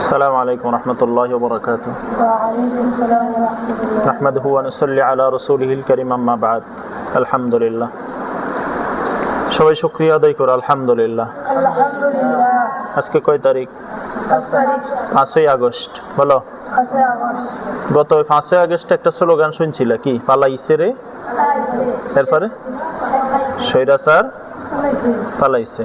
السلام عليكم ورحمة الله وبركاته وعليكم السلام ورحمة الله نحمده ونصلي على رسوله الكريم أما بعد الحمد لله সবাই শুক্রিয়া আদায় করো আলহামদুলিল্লাহ الحمد لله আজকে কয় তারিখ الصديق পাঁচই আগস্ট বলো أسرع أغسطس গত ওই পাঁচই আগস্ট একটা স্লোগান শুনছিল কি পালাইছে রে এরপরে সৈরাচার পালাইছে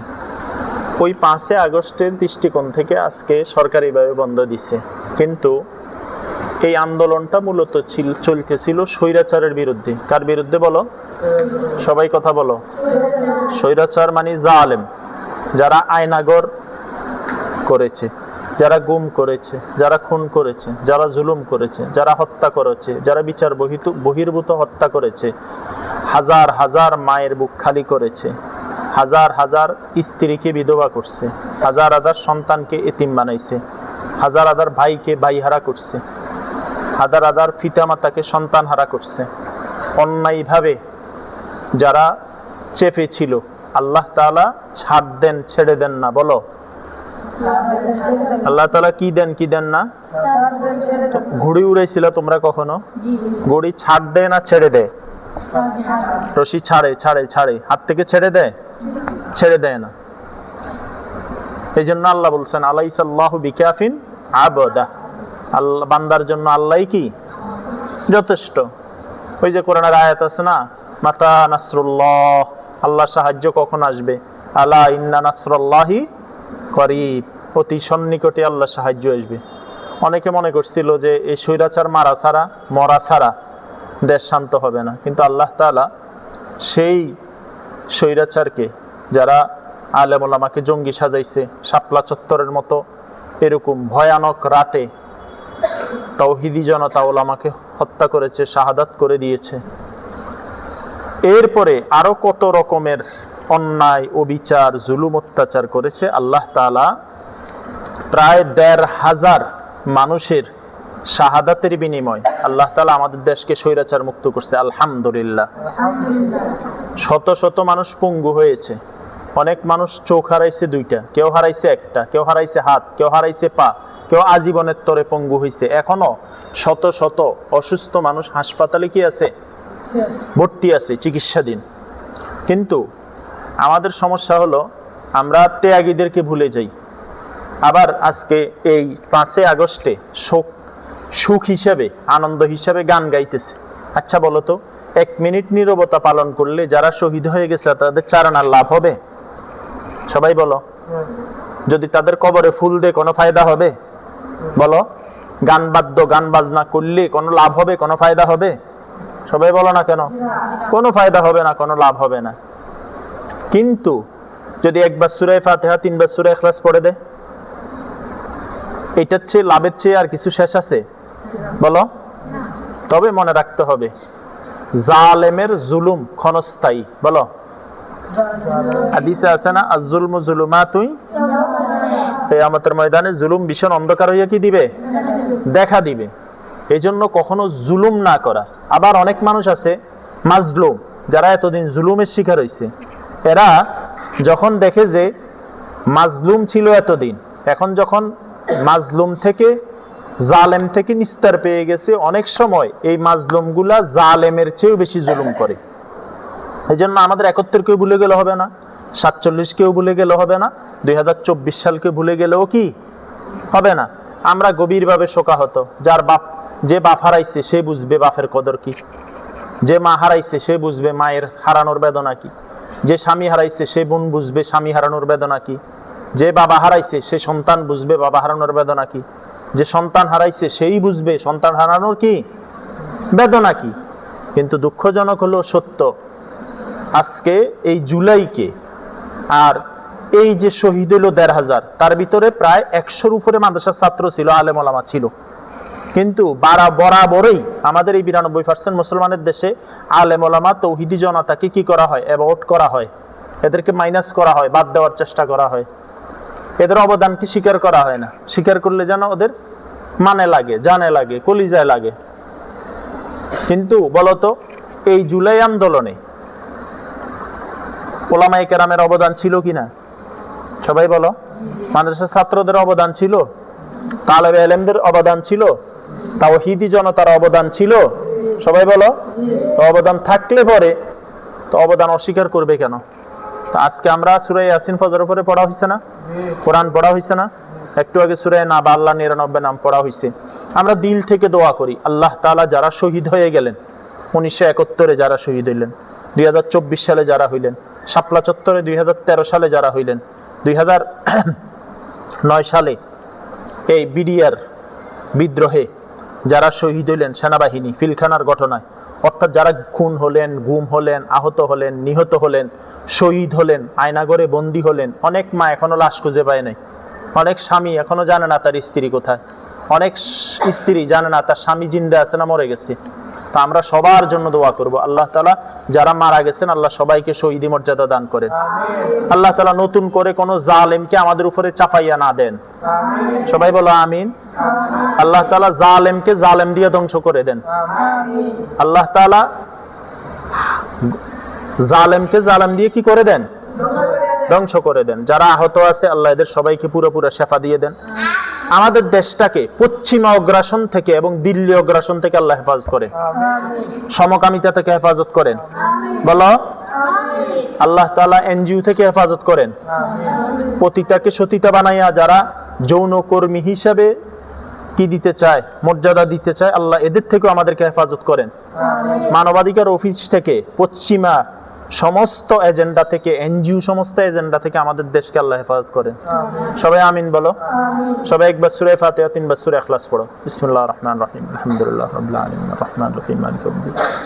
ওই পাঁচই আগস্টের দৃষ্টিকোণ থেকে আজকে সরকারিভাবে বন্ধ দিছে। কিন্তু এই আন্দোলনটা মূলত ছিল, চলতেছিল স্বৈরাচারের বিরুদ্ধে। কার বিরুদ্ধে বলো? সবাই কথা বলো। স্বৈরাচার মানে জালেম, যারা আয়নাগর করেছে, যারা গুম করেছে, যারা খুন করেছে, যারা জুলুম করেছে, যারা হত্যা করেছে, যারা বিচার বহির্ভূত হত্যা করেছে, হাজার হাজার মায়ের বুক খালি করেছে। হাজার হাজার স্ত্রীকে বিধবা করছে। হাজার হাজার সন্তানকে এতিম বানাইছে। হাজার হাজার ভাইকে বাইহারা করছে। হাজার হাজার পিতামাতাকে সন্তান হারা করছে। অন্যায়ভাবে যারা চেপে ছিল আল্লাহ তাআলা ছাড় দেন ছেড়ে দেন না বলো। আল্লাহ তাআলা কি দেন কি দেন না? ঘুড়ি উড়াইছিল তোমরা কখনো? ঘুড়ি ছাড় দেয় না ছেড়ে দেয় রশি, ছাড়ে ছাড়ে ছাড়ে। হাত থেকে ছেড়ে দেয়? ছেড়ে দেয় না। এই জন্য আল্লাহ বলছেন, আলাইসাল্লাহ বিকাফিন আবদা। আল্লাহ, বান্দার জন্য আল্লাহ কি? যথেষ্ট। ওই যে কোরআনের আয়াত আছে না, মাতা নাসরুল্লাহ, আল্লাহ সাহায্য কখন আসবে? আলা ইন্না নাসরুল্লাহি করিব। অতি সন্নিকটে আল্লাহ সাহায্য আসবে। অনেকে মনে করছিল যে, এই স্বৈরাচার মারা ছাড়া, মরা ছাড়া দেশ শান্ত হবে না। কিন্তু আল্লাহ তাআলা সেই স্বৈরাচারকে, যারা আলেম ওলামাকে জঙ্গি সাজাইছে, শাপলা চত্বরের মতো এরকম ভয়ানক রাতে তৌহিদি জনতা ওলামাকে হত্যা করেছে, শাহাদাত করে দিয়েছে। এরপরে আরও কত রকমের অন্যায়, অবিচার, জুলুম, অত্যাচার করেছে আল্লাহ তাআলা। প্রায় দেড় হাজার মানুষের শাহাদাতের বিনিময়। আল্লাহ তালা আমাদের দেশকে স্বৈরাচার মুক্ত করছে, আলহামদুলিল্লাহ। শত শত মানুষ পঙ্গু হয়েছে। অনেক মানুষ চোখ হারাইছে দুইটা। কেউ হারাইছে একটা, কেউ হারাইছে হাত, কেউ হারাইছে পা, কেউ আজীবনের তরে পঙ্গু হয়েছে এখনও শত শত অসুস্থ মানুষ হাসপাতালে কি আছে? ভর্তি আছে, চিকিৎসাধীন। কিন্তু আমাদের সমস্যা হলো, আমরা ত্যাগীদেরকে ভুলে যাই। আবার আজকে এই পাঁচই আগস্টে শোক সুখ হিসাবে, আনন্দ হিসাবে গান গাইতেছে। আচ্ছা বলো তো, এক মিনিট নীরবতা পালন করলে যারা শহীদ হয়ে গেছে, তাদের চারণার লাভ হবে? সবাই বলো। যদি তাদের কবরে ফুল দিয়ে কোনো ফায়দা হবে? বলো। গান বাদ্য, গান বাজনা করলে কোনো লাভ হবে, কোনো ফায়দা হবে? সবাই বলো না কেন? কোনো ফায়দা হবে না, কোনো লাভ হবে না। কিন্তু যদি একবার সুরায় ফাতেহা, তিনবার সুরায় ইখলাস পড়ে দেয়, এটার চেয়ে লাভের চেয়ে আর কিছু শেষ আছে? বলো? তবে মনে রাখতে হবে, জালেমের জুলুম ক্ষণস্থায়ী, বলো। হাদিসে আছে না আর জুলম তুই কেয়ামতের ময়দানে জুলুম ভীষণ অন্ধকার হইয়া কি দিবে? দেখা দিবে। এই জন্য কখনো জুলুম না করা। আবার অনেক মানুষ আছে, মাজলুম, যারা এতদিন জুলুমের শিকার হয়েছে এরা যখন দেখে যে মাজলুম ছিল এতদিন, এখন যখন মাজলুম থেকে জালেম থেকে নিস্তার পেয়ে গেছে। অনেক সময় এই মাজলুমগুলা জালেমের চেয়েও বেশি জুলুম করে। এই জন্য আমাদের একত্তর কেউ ভুলে গেলে হবে না, সাতচল্লিশ কেউ ভুলে গেলে হবে না, দুই হাজার চব্বিশ সালকে ভুলে গেলেও কি? হবে না। আমরা গভীরভাবে শোকাহত। যার বাপ, যে বাপ হারাইছে, সে বুঝবে বাপের কদর কি। যে মা হারাইছে, সে বুঝবে মায়ের হারানোর বেদনা কি। যে স্বামী হারাইছে, সে বোন বুঝবে স্বামী হারানোর বেদনা কি। যে বাবা হারাইছে, সে সন্তান বুঝবে বাবা হারানোর বেদনা কি। যে সন্তান হারাইছে, সেই বুঝবে। সন্তান হারানোর কি? বেদনা কি? কিন্তু দুঃখজনক হলো সত্য। আজকে এই জুলাইকে আর এই যে শহীদ হলো দেড় হাজার, তার ভিতরে প্রায় একশোর উপরে মাদ্রাসার ছাত্র ছিল আলেম ওলামা ছিল। কিন্তু বারা বরাবরই আমাদের এই বিরানব্বই পার্সেন্ট মুসলমানের দেশে আলেম ওলামা তৌহিদি জনতাকে কি করা হয়? অ্যাভয়েড করা হয়। এদেরকে মাইনাস করা হয়, বাদ দেওয়ার চেষ্টা করা হয়। এদের অবদানকে স্বীকার করা হয় না। স্বীকার করলে যেন ওদের মানে লাগে, জানে লাগে, কলিজায় লাগে। কিন্তু বলতো, এই জুলাই আন্দোলনে ওলামাই কেরামের অবদান ছিল কিনা? সবাই বলো, মাদ্রাসার ছাত্রদের অবদান ছিল? তালেবে এলেমদের অবদান ছিল? তাওহিদি জনতার অবদান ছিল? সবাই বলো, তো অবদান থাকলে পরে তো অবদান অস্বীকার করবে কেন? আজকে আমরা সুরাই ইয়াসিন ফজর উপরে পড়া হয়েছে না? কোরআন পড়া হয়েছে না? একটু আগে সুরাই না বা আল্লাহ নিরানব্বই নাম পড়া হয়েছে আমরা দিল থেকে দোয়া করি, আল্লাহ তাআলা যারা শহীদ হয়ে গেলেন, উনিশশো একাত্তরে যারা শহীদ হইলেন, দুই হাজার চব্বিশ সালে যারা হইলেন, শাপলা চত্বরে দুই হাজার তেরো সালে যারা হইলেন, দুই হাজার নয় সালে এই বিডিআর বিদ্রোহে যারা শহীদ হইলেন সেনাবাহিনী, ফিলখানার ঘটনায়, অর্থাৎ যারা খুন হলেন, গুম হলেন, আহত হলেন, নিহত হলেন শহীদ হলেন আয়নাগরে বন্দী হলেন। অনেক মা এখনও লাশ খুঁজে পায় নাই। অনেক স্বামী এখনও জানে না তার স্ত্রী কোথায়। অনেক স্ত্রী জানে না তার স্বামী জিন্দা আছে না মরে গেছে। তা আমরা সবার জন্য দোয়া করব। আল্লাহ তালা যারা মারা গেছেন আল্লাহ সবাইকে শহীদি মর্যাদা দান করেন। আল্লাহ তালা নতুন করে কোনো জালেমকে আমাদের উপরে চাপাইয়া না দেন। সবাই বলো আমিন। আল্লাহ তালা জালেমকে জালেম দিয়ে ধ্বংস করে দেন। আল্লাহ তালা জালেমকে জালেম দিয়ে কি করে দেন? ধ্বংস করে দেন। যারা আহত আছে, আল্লাহ এদের সবাইকে পুরোপুরো শেফা দিয়ে দেন। আমাদের দেশটাকে পশ্চিমা অগ্রাসন থেকে এবং দিল্লি অগ্রাসন থেকে আল্লাহ হেফাজত করেন। সমকামিতা থেকে হেফাজত করেন। বলো? আল্লাহ তালা এনজিও থেকে হেফাজত করেন। পতিতাকে সতীতা বানাইয়া যারা যৌন কর্মী হিসাবে কি দিতে চায়, মর্যাদা দিতে চায়, আল্লাহ এদের থেকেও আমাদেরকে হেফাজত করেন। মানবাধিকার অফিস থেকে পশ্চিমা সমস্ত এজেন্ডা থেকে এনজিও সমস্ত এজেন্ডা থেকে আমাদের দেশকে আল্লাহ হেফাজত করে সবাই আমিন বলো। সবাই একবার সুরে ফাতে তিনবার সুরে এখলাস পড়ো। ইসমুল্লাহ রহমান রহিম। আলহামদুলিল্লাহ রহমান আলামিন। রহিম। মালিক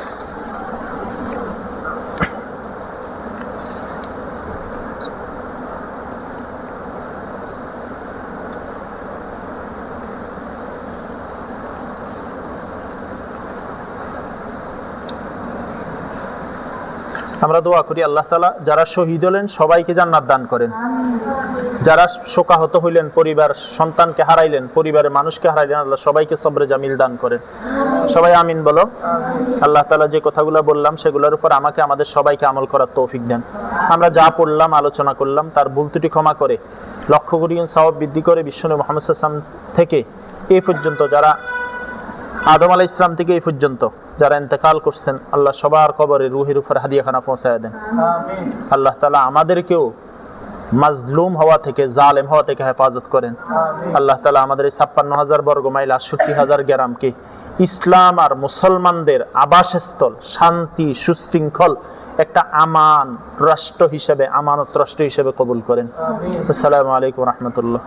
আমরা দোয়া করি আল্লাহ তালা যারা শহীদ হলেন সবাইকে জান্নাত দান করেন। যারা শোকাহত হইলেন পরিবার, সন্তানকে হারাইলেন, পরিবারের মানুষকে হারাইলেন, আল্লাহ সবাইকে সবরে জামিল দান করেন। সবাই আমিন বলো। আল্লাহ তালা যে কথাগুলো বললাম, সেগুলোর উপর আমাকে, আমাদের সবাইকে আমল করার তৌফিক দেন। আমরা যা পড়লাম, আলোচনা করলাম, তার ভুল ত্রুটি ক্ষমা করে লক্ষ্য করি সওয়াব বৃদ্ধি করে বিষ্ণু মোহাম্মদ থেকে এই পর্যন্ত যারা আদম আলাহ ইসলাম থেকে এই পর্যন্ত যারা ইন্তেকাল করছেন আল্লাহ সবার কবরে রুহের উপর হাদিয়াখানা পৌঁছায় দেন। আল্লাহ তালা আমাদেরকেও মাজলুম হওয়া থেকে জালেম হওয়া থেকে হেফাজত করেন। আল্লাহ তালা আমাদের এই ছাপ্পান্ন হাজার বর্গ মাইল আটষট্টি হাজার গ্রামকে ইসলাম আর মুসলমানদের আবাসস্থল শান্তি সুশৃঙ্খল একটা আমান রাষ্ট্র হিসেবে আমানত রাষ্ট্র হিসেবে কবুল করেন। আসসালামু আলাইকুম রহমতুল্লাহ।